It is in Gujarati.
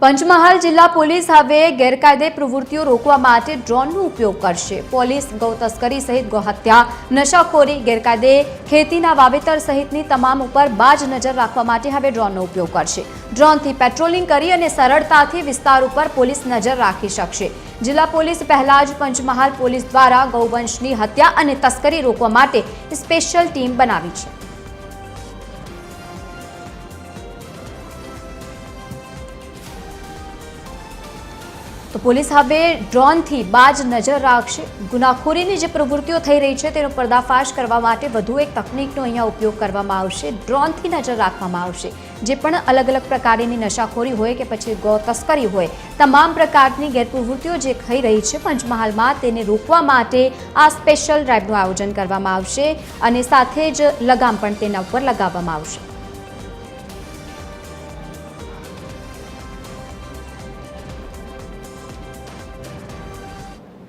પંચમહાલ જિલ્લા પોલીસ હવે ગેરકાયદે પ્રવૃત્તિઓ રોકવા માટે ડ્રોનનો ઉપયોગ કરશે. પોલીસ ગૌ તસ્કરી સહિત ગૌહત્યા, નશાખોરી, ગેરકાયદે ખેતીના વાવેતર સહિતની તમામ ઉપર બાજ નજર રાખવા માટે હવે ડ્રોનનો ઉપયોગ કરશે. ડ્રોનથી પેટ્રોલિંગ કરી અને સરળતાથી વિસ્તાર ઉપર પોલીસ નજર રાખી શકશે. જિલ્લા પોલીસ પહેલા જ પંચમહાલ પોલીસ દ્વારા ગૌવંશની હત્યા અને તસ્કરી રોકવા માટે સ્પેશિયલ ટીમ બનાવી છે. તો પોલીસ હવે ડ્રોનથી બાજ નજર રાખશે. ગુનાખોરીની જે પ્રવૃત્તિઓ થઈ રહી છે તેનો પર્દાફાશ કરવા માટે વધુ એક તકનીકનો અહીંયા ઉપયોગ કરવામાં આવશે. ડ્રોનથી નજર રાખવામાં આવશે. જે પણ અલગ અલગ પ્રકારની નશાખોરી હોય કે પછી ગૌ તસ્કરી હોય, તમામ પ્રકારની ગેરપ્રવૃત્તિઓ જે થઈ રહી છે પંચમહાલમાં તેને રોકવા માટે આ સ્પેશિયલ ડ્રાઇવનું આયોજન કરવામાં આવશે અને સાથે જ લગામ પણ તેના ઉપર લગાવવામાં આવશે.